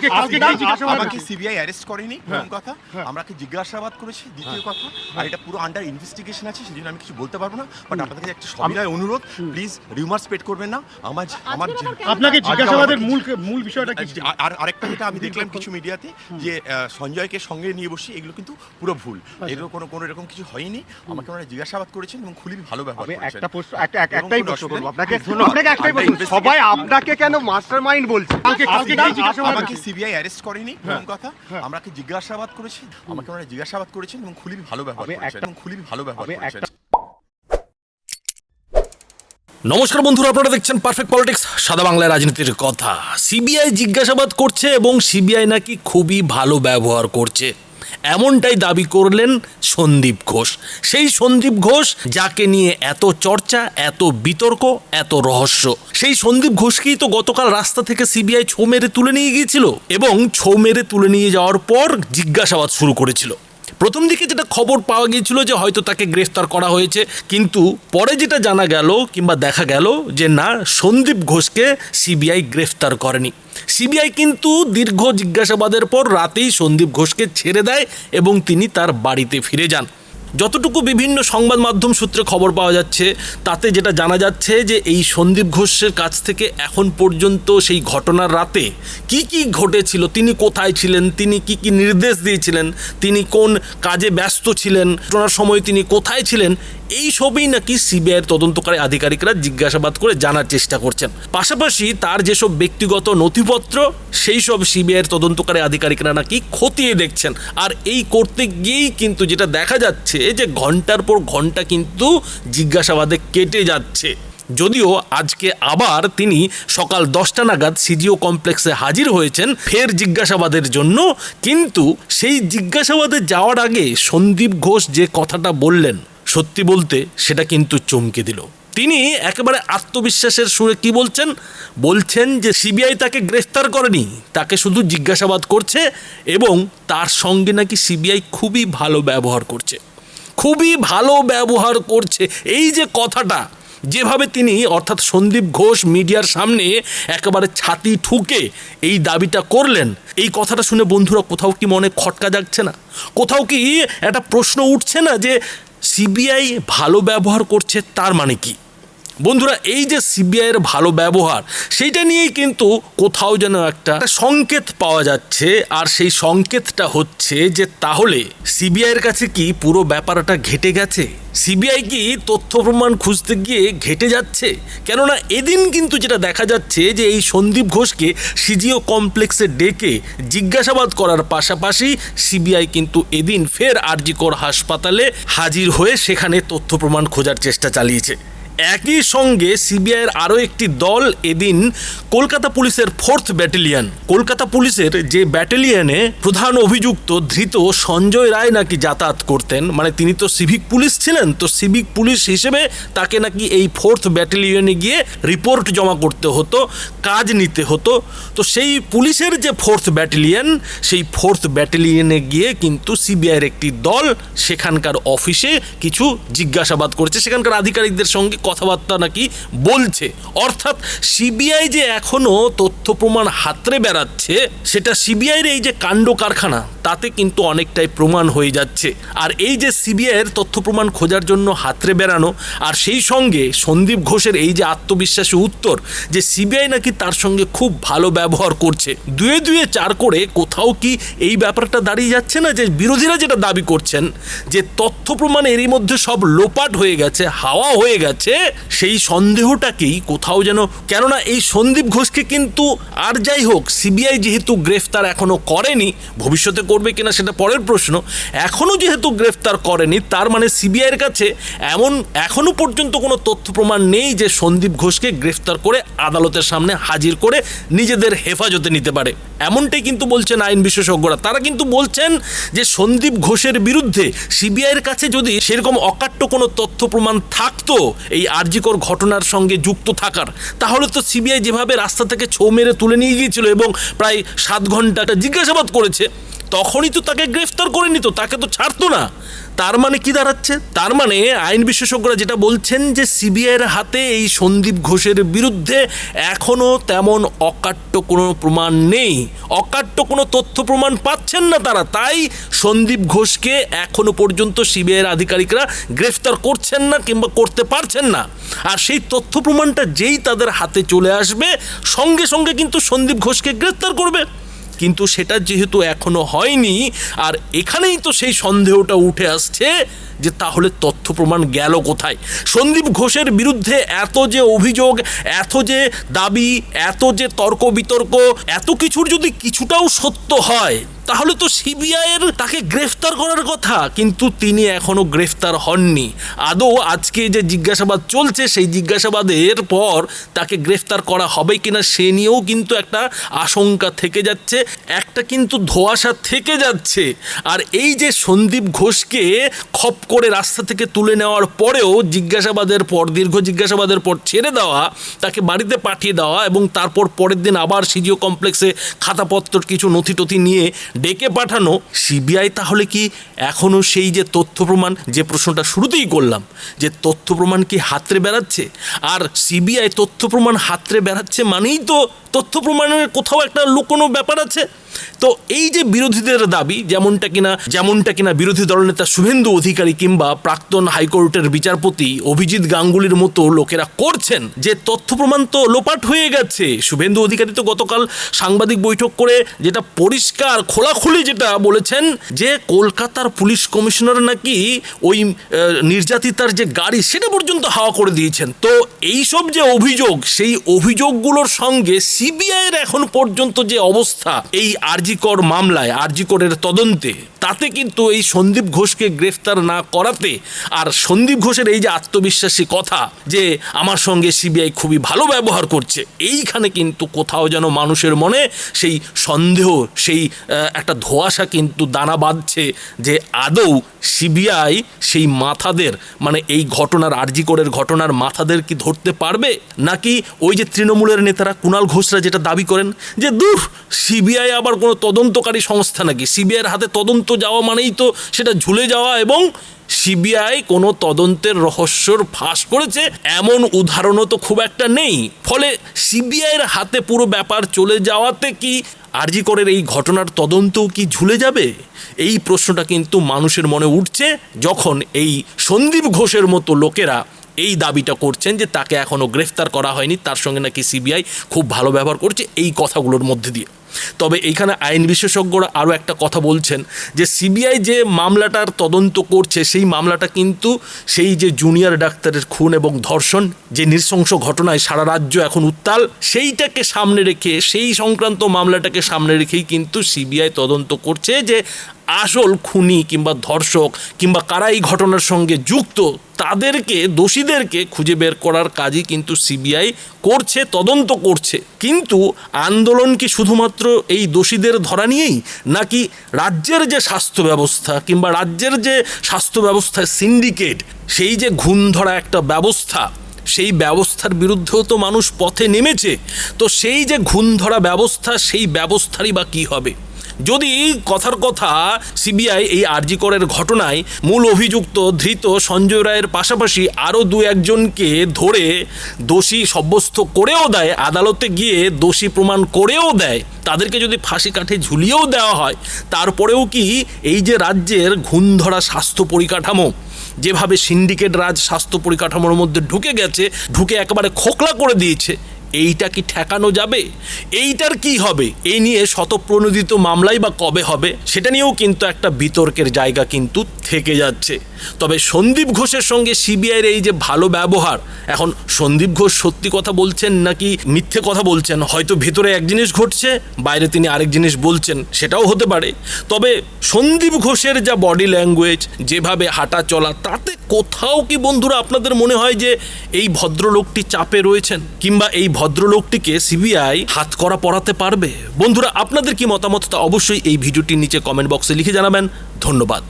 কালকে কালকে কি জিজ্ঞাসাবাদ আমাকে সিবিআই অ্যারেস্ট করেনি? প্রথম কথা। আমাকে জিজ্ঞাসাবাদ করেছে? দ্বিতীয় কথা আর এটা পুরো আন্ডার ইনভেস্টিগেশন আছে সেই জন্য আমি কিছু বলতে পারব না। বাট আপনাদের কাছে একটা সবিনয় অনুরোধ প্লিজ রিউমার স্প্রেড করবেন না। আমার আমার আপনাকে জিজ্ঞাসাবাদের মূল মূল বিষয়টা কি? আর- আর আরেকটা যেটা আমি দেখলাম কিছু মিডিয়াতে যে সঞ্জয়কে সঙ্গে নিয়ে বসি এগুলো কিন্তু পুরো ভুল। এগুলো কোনো কোনো এরকম কিছু হয়নি। আমাকে ওনারা জিজ্ঞাসাবাদ করেছেন এবং খুবই ভালো ব্যবহার করেছেন। একটা প্রশ্ন একটা একটাই প্রশ্ন করব। আপনাকে। আপনাকে একটাই প্রশ্ন সবাই আপনাকে কেন মাস্টার মাইন্ড বলছে কালকে কালকে জিজ্ঞাসাবাদ আমাকে সিবিআই অ্যারেস্ট করেনি প্রথম কথা। আমাকে জিজ্ঞাসাবাদ করেছি আমাকে ওনারা জিজ্ঞাসাবাদ করেছেন এবং খুবই ভালো ব্যবহার আমি করেছেন এবং খুবই ভালো ব্যবহার করেছেন। নমস্কার বন্ধুরা আপনারা দেখছেন পারফেক্ট পলিটিক্স সাদা বাংলায় রাজনীতির কথা। সিবিআই জিজ্ঞাসাবাদ করছে এবং সিবিআই নাকি খুবই ভালো ব্যবহার করছে। এমনটাই দাবি করলেন সন্দীপ ঘোষ। সেই সন্দীপ ঘোষ যাকে নিয়ে এত চর্চা, এত বিতর্ক, এত রহস্য, সেই সন্দীপ ঘোষকেই তো গতকাল রাস্তা থেকে সিবিআই ছৌ মেরে তুলে নিয়ে গিয়েছিল এবং ছৌ মেরে তুলে নিয়ে যাওয়ার পর জিজ্ঞাসাবাদ শুরু করেছিল। প্রথম দিকে যেটা খবর পাওয়া গিয়েছিল যে হয়তো তাকে গ্রেফতার করা হয়েছে, কিন্তু পরে যেটা জানা গেল কিংবা দেখা গেল যে না, সন্দীপ ঘোষকে সিবিআই গ্রেফতার করেনি। সিবিআই কিন্তু দীর্ঘ জিজ্ঞাসাবাদের পর রাতেই সন্দীপ ঘোষকে ছেড়ে দেয় এবং তিনি তার বাড়িতে ফিরে যান। যতটুকু বিভিন্ন সংবাদ মাধ্যম সূত্রে খবর পাওয়া যাচ্ছে, তাতে যেটা জানা যাচ্ছে যে এই সন্দীপ ঘোষের কাছ থেকে এখন পর্যন্ত সেই ঘটনার রাতে কি কি ঘটেছিল, তিনি কোথায় ছিলেন, তিনি কি কি নির্দেশ দিয়েছিলেন, তিনি কোন কাজে ব্যস্ত ছিলেন, ঘটনার সময় তিনি কোথায় ছিলেন এই সবই নাকি সিবিআইয়ের তদন্তকারী আধিকারিকরা জিজ্ঞাসাবাদ করে জানার চেষ্টা করছেন। পাশাপাশি তার যেসব ব্যক্তিগত নথিপত্র, সেই সব সিবিআইয়ের তদন্তকারী আধিকারিকরা নাকি খতিয়ে দেখছেন। আর এই করতে গিয়েই কিন্তু যেটা দেখা যাচ্ছে যে ঘণ্টার পর ঘণ্টা কিন্তু জিজ্ঞাসাবাদে কেটে যাচ্ছে। যদিও আজকে আবার তিনি সকাল দশটা নাগাদ সিজিও কমপ্লেক্সে হাজির হয়েছেন ফের জিজ্ঞাসাবাদের জন্য। কিন্তু সেই জিজ্ঞাসাবাদে যাওয়ার আগে সন্দীপ ঘোষ যে কথাটা বললেন সত্যি বলতে সেটা কিন্তু চমকে দিল। তিনি একেবারে আত্মবিশ্বাসের সুরে কি বলছেন? বলছেন যে সিবিআই তাকে গ্রেফতার করেনি, তাকে শুধু জিজ্ঞাসাবাদ করছে এবং তার সঙ্গে নাকি সিবিআই খুবই ভালো ব্যবহার করছে। খুবই ভালো ব্যবহার করছে। এই যে কথাটা, যেভাবে তিনি অর্থাৎ সন্দীপ ঘোষ মিডিয়ার সামনে একেবারে ছাতি ঠুকে এই দাবিটা করলেন, এই কথাটা শুনে বন্ধুরা কোথাও কি মনে খটকা যাচ্ছে না? কোথাও কি একটা প্রশ্ন উঠছে না যে সিবিআই ভালো ব্যবহার করছে তার মানে কি? বন্ধুরা, এই যে সিবিআইয়ের ভালো ব্যবহার, সেইটা নিয়েই কিন্তু কোথাও যেন একটা সংকেত পাওয়া যাচ্ছে। আর সেই সংকেতটা হচ্ছে যে, তাহলে সিবিআইয়ের কাছে কি পুরো ব্যাপারটা ঘেটে গেছে? সিবিআই কি তথ্য প্রমাণ খুঁজতে গিয়ে ঘেটে যাচ্ছে? কেননা এদিন কিন্তু যেটা দেখা যাচ্ছে যে, এই সন্দীপ ঘোষকে সিজিও কমপ্লেক্সে ডেকে জিজ্ঞাসাবাদ করার পাশাপাশি সিবিআই কিন্তু এদিন ফের আরজিকর হাসপাতালে হাজির হয়ে সেখানে তথ্য প্রমাণ খোঁজার চেষ্টা চালিয়েছে। একই সঙ্গে সিবিআইয়ের আরও একটি দল এদিন কলকাতা পুলিশের ফোর্থ ব্যাটালিয়ান। কলকাতা পুলিশের যে ব্যাটালিয়নে প্রধান অভিযুক্ত ধৃত সঞ্জয় রায় নাকি যাতায়াত করতেন মানে তিনি তো সিভিক পুলিশ ছিলেন, তো সিভিক পুলিশ হিসেবে তাকে নাকি এই ফোর্থ ব্যাটালিয়নে গিয়ে রিপোর্ট জমা করতে হতো, কাজ নিতে হতো। তো সেই পুলিশের যে ফোর্থ ব্যাটালিয়ান, সেই ফোর্থ ব্যাটালিয়নে গিয়ে কিন্তু সিবিআইয়ের একটি দল সেখানকার অফিসে কিছু জিজ্ঞাসাবাদ করেছে। সেখানকার আধিকারিকদের সঙ্গে কথাবার্তা নাকি বলছে। অর্থাৎ সিবিআই যে এখনও তথ্য প্রমাণ হাতরে বেড়াচ্ছে, সেটা সিবিআইয়ের এই যে কাণ্ড কারখানা তাতে কিন্তু অনেকটাই প্রমাণ হয়ে যাচ্ছে। আর এই যে সিবিআইয়ের তথ্য প্রমাণ খোঁজার জন্য হাতড়ে বেড়ানো, আর সেই সঙ্গে সন্দীপ ঘোষের এই যে আত্মবিশ্বাসী উত্তর যে সিবিআই নাকি তার সঙ্গে খুব ভালো ব্যবহার করছে। দুয়ে দুয়ে চার করে কোথাও কি এই ব্যাপারটা দাঁড়িয়ে যাচ্ছে না যে বিরোধীরা যেটা দাবি করছেন? যে তথ্য প্রমাণ এরই মধ্যে সব লোপাট হয়ে গেছে, হাওয়া হয়ে গেছে, সেই সন্দেহটাকেই কোথাও যেন, কেননা এই সন্দীপ ঘোষকে কিন্তু আর যাই হোক, সিবিআই যেহেতু গ্রেফতার এখনও করেনি, ভবিষ্যতে করবে কিনা সেটা পরের প্রশ্ন। এখনও যেহেতু গ্রেফতার করেনি, তার মানে সিবিআইয়ের কাছে এমন এখনও পর্যন্ত কোনো তথ্য প্রমাণ নেই যে সন্দীপ ঘোষকে গ্রেফতার করে আদালতের সামনে হাজির করে নিজেদের হেফাজতে নিতে পারে। এমনটাই কিন্তু বলছেন আইন বিশেষজ্ঞরা। তারা কিন্তু বলছেন যে সন্দীপ ঘোষের বিরুদ্ধে সিবিআইয়ের কাছে যদি সেরকম অকাট্য কোনো তথ্য প্রমাণ থাকতো, এই আরজিকর ঘটনার সঙ্গে যুক্ত থাকার, তাহলে তো সিবিআই যেভাবে রাস্তা থেকে ছৌ মেরে তুলে নিয়ে গিয়েছিল এবং প্রায় সাত ঘণ্টা জিজ্ঞাসাবাদ করেছে। তখনই তো তাকে গ্রেফতার করে নিত, তাকে তো ছাড়তো না। তার মানে কি দাঁড়াচ্ছে? তার মানে আইন বিশেষজ্ঞরা যেটা বলছেন যে সিবিআইয়ের হাতে এই সন্দীপ ঘোষের বিরুদ্ধে এখনও তেমন অকাট্য কোনো প্রমাণ নেই। অকাট্য কোনো তথ্য প্রমাণ পাচ্ছেন না তারা, তাই সন্দীপ ঘোষকে এখনও পর্যন্ত সিবিআইয়ের আধিকারিকরা গ্রেফতার করছেন না কিংবা করতে পারছেন না। আর সেই তথ্য প্রমাণটা যেই তাদের হাতে চলে আসবে, সঙ্গে সঙ্গে কিন্তু সন্দীপ ঘোষকে গ্রেফতার করবে। কিন্তু সেটা যেহেতু এখনও হয়নি, আর এখানেই তো সেই সন্দেহটা উঠে আসছে যে তাহলে তথ্য প্রমাণ গেল কোথায়? সন্দীপ ঘোষের বিরুদ্ধে এত যে অভিযোগ, এত যে দাবি, এত যে তর্ক বিতর্ক, এত কিছুর যদি কিছুটাও সত্য হয় তাহলে তো সিবিআইয়ের তাকে গ্রেফতার করার কথা, কিন্তু তিনি এখনও গ্রেফতার হননি। আদৌ আজকে যে জিজ্ঞাসাবাদ চলছে, সেই জিজ্ঞাসাবাদের পর তাকে গ্রেফতার করা হবে কিনা সে নিয়েও কিন্তু একটা আশঙ্কা থেকে যাচ্ছে, একটা কিন্তু ধোঁয়াশা থেকে যাচ্ছে। আর এই যে সন্দীপ ঘোষকে খপ করে রাস্তা থেকে তুলে নেওয়ার পরেও জিজ্ঞাসাবাদের পর, দীর্ঘ জিজ্ঞাসাবাদের পর ছেড়ে দেওয়া, তাকে বাড়িতে পাঠিয়ে দেওয়া এবং তারপর পরের দিন আবার সিজিও কমপ্লেক্সে খাতাপত্র কিছু নথি টথি নিয়ে ডেকে পাঠানো, সিবিআই তাহলে কি এখনও সেই যে তথ্য প্রমাণ, যে প্রশ্নটা শুরুতেই করলাম, যে তথ্য প্রমাণ কি হাতরে বেড়াচ্ছে? আর সিবিআই তথ্য প্রমাণ হাতরে বেড়াচ্ছে মানেই তো তথ্য প্রমাণের কোথাও একটা লুকোনো ব্যাপার আছে। তো এই যে বিরোধীদের দাবি, যেমনটা কিনা যেমনটা কিনা বিরোধী দলনেতা শুভেন্দু অধিকারী কিংবা প্রাক্তন হাইকোর্টের বিচারপতি অভিজিৎ গাঙ্গুলির মতো লোকেরা করছেন যে তথ্য প্রমাণ তো লোপাট হয়ে গেছে। শুভেন্দু অধিকারী তো গতকাল সাংবাদিক বৈঠক করে যেটা পরিষ্কার খোলাখুলি যেটা বলেছেন যে কলকাতার পুলিশ কমিশনার নাকি ওই নির্যাতিতার যে গাড়ি, সেটা পর্যন্ত হাওয়া করে দিয়েছেন। তো এইসব যে অভিযোগ, সেই অভিযোগগুলোর সঙ্গে সিবিআইয়ের এখন পর্যন্ত যে অবস্থা, এই আরজিকর মামলায় আরজিকরের তদন্তে তাতে কিন্তু এই সন্দীপ ঘোষকে গ্রেফতার না করাতে আর সন্দীপ ঘোষের এই যে আত্মবিশ্বাসী কথা যে আমার সঙ্গে সিবিআই খুবই ভালো ব্যবহার করছে, এইখানে কিন্তু কোথাও যেন মানুষের মনে সেই সন্দেহ, সেই একটা ধোঁয়াশা কিন্তু দানা বাঁধছে যে আদৌ সিবিআই সেই মাথাদের মানে এই ঘটনার আরজিকরের ঘটনার মাথাদের কি ধরতে পারবে? নাকি ওই যে তৃণমূলের নেতারা কুণাল ঘোষরা যেটা দাবি করেন যে, দূর, সিবিআই আবার কোনো তদন্তকারী সংস্থা নাকি? সিবিআইয়ের হাতে তদন্ত যাওয়া মানেই তো সেটা ঝুলে যাওয়া এবং সিবিআই কোনো তদন্তের রহস্যর ফাঁস করেছে, এমন উদাহরণও তো খুব একটা নেই। ফলে সিবিআইয়ের হাতে পুরো ব্যাপার চলে যাওয়াতে কি আরজি করের এই ঘটনার তদন্তও কি ঝুলে যাবে? এই প্রশ্নটা কিন্তু মানুষের মনে উঠছে যখন এই সন্দীপ ঘোষের মতো লোকেরা এই দাবিটা করছেন যে তাকে এখনও গ্রেফতার করা হয়নি, তার সঙ্গে নাকি সিবিআই খুব ভালো ব্যবহার করছে, এই কথাগুলোর মধ্যে দিয়ে। তবে এইখানে আইন বিশেষজ্ঞরা আরও একটা কথা বলছেন যে সিবিআই যে মামলাটার তদন্ত করছে, সেই মামলাটা কিন্তু সেই যে জুনিয়র ডাক্তারের খুন এবং ধর্ষণ যে নৃশংস ঘটনায় সারা রাজ্য এখন উত্তাল, সেইটাকে সামনে রেখে, সেই সংক্রান্ত মামলাটাকে সামনে রেখেই কিন্তু সিবিআই তদন্ত করছে যে আসল খুনি কিংবা ধর্ষক কিংবা কারা এই ঘটনার সঙ্গে যুক্ত, তাদেরকে, দোষীদেরকে খুঁজে বের করার কাজই কিন্তু সিবিআই করছে, তদন্ত করছে। কিন্তু আন্দোলন কি শুধুমাত্র এই দোষীদের ধরা নিয়েই, নাকি রাজ্যের যে স্বাস্থ্য ব্যবস্থা কিংবা রাজ্যের যে স্বাস্থ্য ব্যবস্থা সিন্ডিকেট সেই যে ঘুণ ধরা একটা ব্যবস্থা, সেই ব্যবস্থার বিরুদ্ধেও তো মানুষ পথে নেমেছে। তো সেই যে ঘুণ ধরা ব্যবস্থা, সেই ব্যবস্থারই বা কী হবে? যদি কথার কথা সিবিআই এই আরজিকরের ঘটনায় মূল অভিযুক্ত ধৃত সঞ্জয় রায়ের পাশাপাশি আরও দু একজনকে ধরে দোষী সাব্যস্ত করেও দেয়, আদালতে গিয়ে দোষী প্রমাণ করেও দেয়, তাদেরকে যদি ফাঁসি কাঠে ঝুলিয়েও দেওয়া হয়, তারপরেও কি এই যে রাজ্যের ঘুণ ধরা স্বাস্থ্য পরিকাঠামো, যেভাবে সিন্ডিকেট রাজ স্বাস্থ্য পরিকাঠামোর মধ্যে ঢুকে গেছে, ঢুকে একেবারে খোকলা করে দিয়েছে এইটা কি ঠেকানো যাবে? এইটার কি হবে? এই নিয়ে শতপ্রণোদিত মামলাই বা কবে হবে? সেটা নিয়েও কিন্তু একটা বিতর্কের জায়গা কিন্তু থেকে যাচ্ছে। তবে সন্দীপ ঘোষের সঙ্গে সিবিআইয়ের এই যে ভালো ব্যবহার, এখন সন্দীপ ঘোষ সত্যি কথা বলছেন নাকি মিথ্যে কথা বলছেন? হয়তো ভেতরে এক জিনিস ঘটছে, বাইরে তিনি আরেক জিনিস বলছেন, সেটাও হতে পারে। তবে সন্দীপ ঘোষের যা বডি ল্যাঙ্গুয়েজ যেভাবে হাঁটা চলা, তাতে কোথাও কি বন্ধুরা আপনাদের মনে হয় যে এই ভদ্রলোকটি চাপে রয়েছেন? কিংবা এই ভদ্রলোকটিকে সিবিআই হাত করা পড়াতে পারবে? বন্ধুরা, আপনাদের কি মতামত? তা অবশ্যই এই ভিডিওটির নিচে কমেন্ট বক্সে লিখে জানাবেন। ধন্যবাদ।